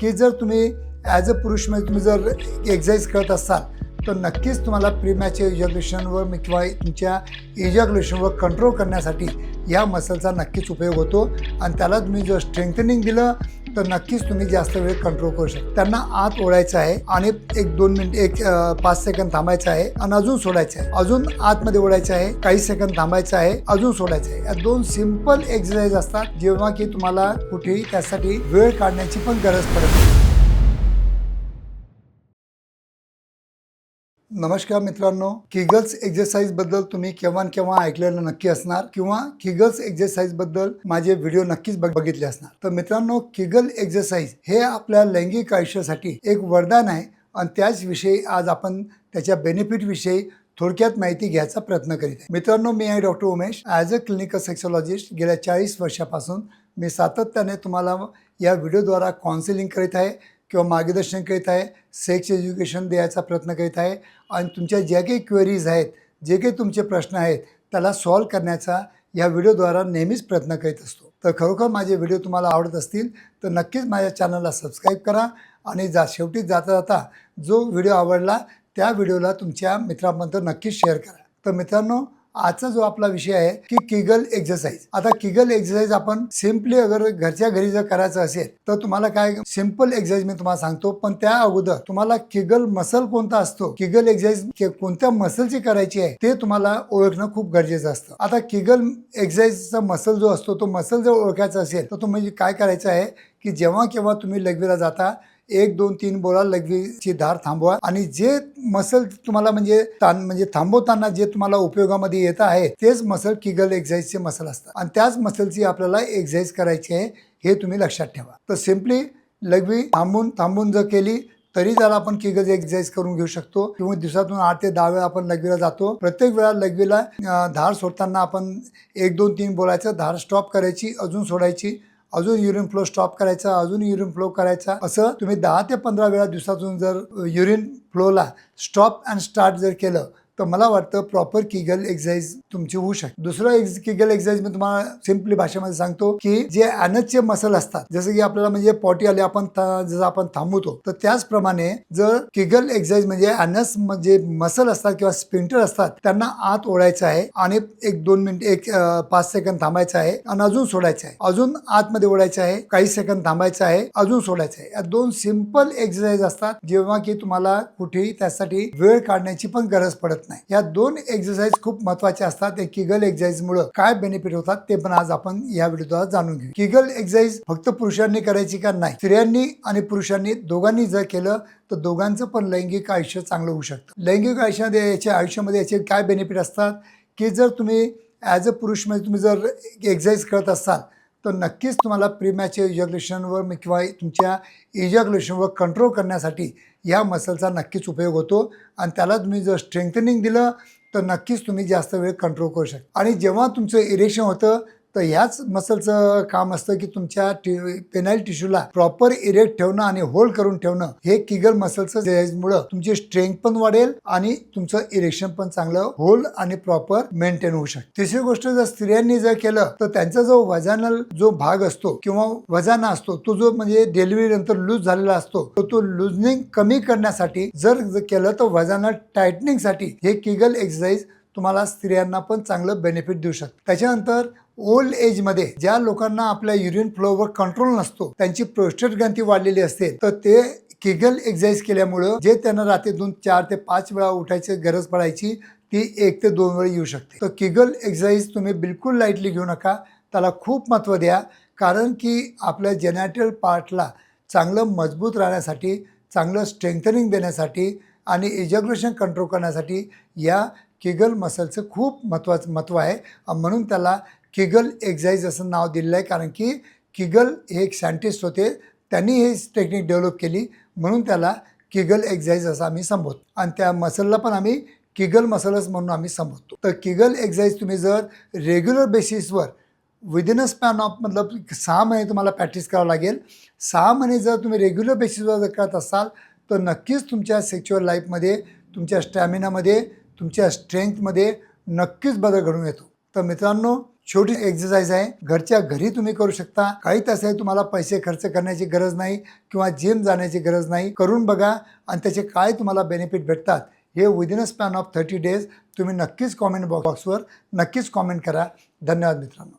की जर तुम्ही ॲज अ पुरुष म्हणजे तुम्ही जर एक्झाईज करत असाल तर नक्कीच तुम्हाला प्रीमॅच इजॅग्युलेशनवर किंवा तुमच्या इजॅग्युलेशनवर कंट्रोल करण्यासाठी या मसलचा नक्कीच उपयोग होतो. आणि त्याला तुम्ही जर स्ट्रेंथनिंग दिलं तर नक्कीच तुम्ही जास्त वेळ कंट्रोल करू शकता. त्यांना आत ओढायचं आहे आणि एक दोन मिनिट एक पाच सेकंद थांबायचं आहे आणि अजून सोडायचं आहे. अजून आतमध्ये ओढायचं आहे काही सेकंद थांबायचं आहे अजून सोडायचं आहे. या दोन सिंपल एक्सरसाइज असतात जेव्हा की तुम्हाला कुठेही त्यासाठी वेळ काढण्याची पण गरज पडत नाही. नमस्कार मित्रांनो किगल्स एक्झरसाइजबद्दल तुम्ही केव्हा केव्हा ऐकलेलं नक्की असणार किंवा किगल्स एक्झरसाइजबद्दल माझे व्हिडिओ नक्कीच बघ- बघितले असणार. तर मित्रांनो किगल एक्झरसाइज हे आपल्या लैंगिक आयुष्यासाठी एक वरदान आहे आणि त्याचविषयी आज आपण त्याच्या बेनिफिटविषयी थोडक्यात माहिती घ्यायचा प्रयत्न करीत आहे. मित्रांनो मी आहे doctor Umesh. As a clinical sexologist गेल्या चाळीस वर्षापासून मी सातत्याने तुम्हाला या व्हिडिओद्वारा काउन्सिलिंग करीत आहे. किंवा मार्गदर्शन करीत आहे सेक्स एज्युकेशन द्यायचा प्रयत्न करीत आहे आणि तुमच्या ज्या काही क्वेरीज आहेत जे काही तुमचे प्रश्न आहेत त्याला सॉल्व करण्याचा या व्हिडिओद्वारा नेहमीच प्रयत्न करीत असतो. तर खरोखर माझे व्हिडिओ तुम्हाला आवडत असतील तर नक्कीच माझ्या चॅनलला सबस्क्राईब करा आणि जा शेवटी जाता जाता जो व्हिडिओ आवडला त्या व्हिडिओला तुमच्या मित्रांपर्यंत नक्कीच शेअर करा. तर मित्रांनो आजचा जो आपला विषय आहे की किगल एक्सरसाइज आता किगल एक्सरसाइज आपण सिम्पली अगर घरच्या घरी जर करायचं असेल तर तुम्हाला काय सिंपल एक्सरसाइज मी तुम्हाला सांगतो. पण त्या अगोदर तुम्हाला किगल मसल कोणता असतो किगल एक्सरसाइज कोणत्या मसलची करायची आहे ते तुम्हाला ओळखणं खूप गरजेचं असतं. आता किगल एक्सरसाइजचा मसल जो असतो तो मसल जर ओळखायचा असेल तर तुम्ही काय करायचं आहे की जेव्हा केव्हा तुम्ही लघवीला जाता एक दोन तीन बोला लगेची धार थांबवा. आणि जे मसल तुम्हाला म्हणजे ताण म्हणजे थांबवताना जे तुम्हाला उपयोगामध्ये येत आहे तेच मसल किगल एक्झाईजचे मसल असतात. आणि त्याच मसलची आपल्याला एक्झाईज करायची आहे हे तुम्ही लक्षात ठेवा. तर सिम्पली लघवी थांबून थांबून जर केली तरी त्याला आपण किगल एक्झरसाइज करून घेऊ शकतो. किंवा दिवसातून आठ ते दहा वेळा आपण लघवीला जातो. प्रत्येक वेळा लघवीला धार सोडताना आपण एक दोन तीन बोलायचं धार स्टॉप करायची अजून सोडायची. अजून युरिन फ्लो स्टॉप करायचा अजून युरिन फ्लो करायचा. असं तुम्ही दहा ते पंधरा वेळा दिवसातून जर युरिन फ्लोला स्टॉप अँड स्टार्ट जर केलं तर मला वाटतं प्रॉपर किगल एक्झरसाइज तुमची होऊ शकते. दुसरं एक्स किगल एक्झरसाइज मी तुम्हाला सिम्पली भाषेमध्ये सांगतो की जे ॲनसचे मसल असतात जसं की आपल्याला म्हणजे पॉटी आले आपण जसं आपण थांबवतो तर त्याचप्रमाणे जर किगल एक्झरसाइज म्हणजे ॲनस जे मसल असतात किंवा स्पिंटर असतात त्यांना आत ओढायचं आहे आणि एक दोन मिनिट एक पाच सेकंद थांबायचं आहे आणि अजून सोडायचं आहे. अजून आतमध्ये ओढायचं आहे काही सेकंद थांबायचं आहे अजून सोडायचं आहे. या दोन सिंपल एक्सरसाइज असतात जेव्हा की तुम्हाला कुठेही त्यासाठी वेळ काढण्याची पण गरज पडत नाही. या दोन एक्सरसाइज खूप महत्त्वाच्या असतात. या किगल एक्सरसाइज मुळे काय बेनिफिट होतात ते पण आज आपण या व्हिडिओद्वारा जाणून घेऊ. किगल एक्सरसाइज फक्त पुरुषांनी करायची का? नाही. स्त्रियांनी आणि पुरुषांनी दोघांनी जर केलं तर दोघांचं पण लैंगिक आयुष्य चांगलं होऊ शकतं. लैंगिक आयुष्यामध्ये याच्या आयुष्यामध्ये याचे काय बेनिफिट असतात? की जर तुम्ही ॲज अ पुरुष म्हणजे तुम्ही जर एक्सरसाइज करत असाल तर नक्कीच तुम्हाला प्रीमॅचे इजॅग्युलेशनवर किंवा तुमच्या इजॅग्युलेशनवर कंट्रोल करण्यासाठी या मसलचा नक्कीच उपयोग होतो. आणि त्याला तुम्ही जर स्ट्रेंथनिंग दिलं तर नक्कीच तुम्ही जास्त वेळ कंट्रोल करू शकता. आणि जेव्हा तुमचं इरेक्शन होतं तर ह्याच मसलचं काम असतं की तुमच्या टी पेनाईल टिश्यूला प्रॉपर इरेक्ट ठेवणं आणि होल्ड करून ठेवणं. हे किगल मसलचं मुळे तुमची स्ट्रेंथ पण वाढेल आणि तुमचं इरेक्शन पण चांगलं होल्ड आणि प्रॉपर मेंटेन होऊ शकते. तिसरी गोष्ट जर स्त्रियांनी जर केलं तर त्यांचा जो वजानल जो भाग असतो किंवा वजाना असतो तो जो म्हणजे डिलिव्हरी नंतर लूज झालेला असतो तो तो लुजनिंग कमी करण्यासाठी जर जर केलं तर वजाना टायटनिंगसाठी हे किगल एक्सरसाइज तुम्हाला स्त्रियांना पण चांगलं बेनिफिट देऊ शकतं. त्याच्यानंतर ओल्ड एजमध्ये ज्या लोकांना आपल्या युरिन फ्लोवर कंट्रोल नसतो त्यांची प्रोस्टेट ग्रंथी वाढलेली असते तर ते किगल एक्सरसाइज केल्यामुळं जे त्यांना रात्री दोन चार ते पाच वेळा उठायची गरज पडायची ती एक ते दोन वेळ येऊ शकते. तर किगल एक्सरसाइज तुम्ही बिलकुल लाईटली घेऊ नका त्याला खूप महत्त्व द्या कारण की आपल्या जेनॅटल पार्टला चांगलं मजबूत राहण्यासाठी चांगलं स्ट्रेंथनिंग देण्यासाठी आणि इजॅग्युलेशन कंट्रोल करण्यासाठी या किगल मसलचं खूप महत्त्वाचं महत्त्व आहे. म्हणून त्याला किगल एक्झाईज असं नाव दिलेलं आहे कारण की किगल हे एक सायंटिस्ट होते. त्यांनी हे टेक्निक डेव्हलप केली म्हणून त्याला किगल एक्झाईज असं आम्ही संबोधतो. आणि त्या मसलला पण आम्ही किगल मसलच म्हणून आम्ही संबोधतो. तर किगल एक्झाईज तुम्ही जर रेग्युलर बेसिसवर विदिन अ स्पॅन ऑफ मतलब सहा महिने तुम्हाला प्रॅक्टिस करावं लागेल. सहा महिने जर तुम्ही रेग्युलर बेसिसवर जर करत असाल तर नक्कीच तुमच्या सेक्च्युअल लाईफमध्ये तुमच्या स्टॅमिनामध्ये तुमच्या स्ट्रेंथमध्ये नक्कीच बदल घडून येतो. तर मित्रांनो छोटी एक्सरसाइज आहे. घरच्या घरी तुम्ही करू शकता. काही तासाही तुम्हाला पैसे खर्च करण्याची गरज नाही किंवा जिम जाण्याची गरज नाही. करून बघा आणि त्याचे काय तुम्हाला बेनिफिट भेटतात हे within a span of thirty days तुम्ही नक्कीच कॉमेंट बॉक्सवर नक्कीच कॉमेंट करा. धन्यवाद मित्रांनो.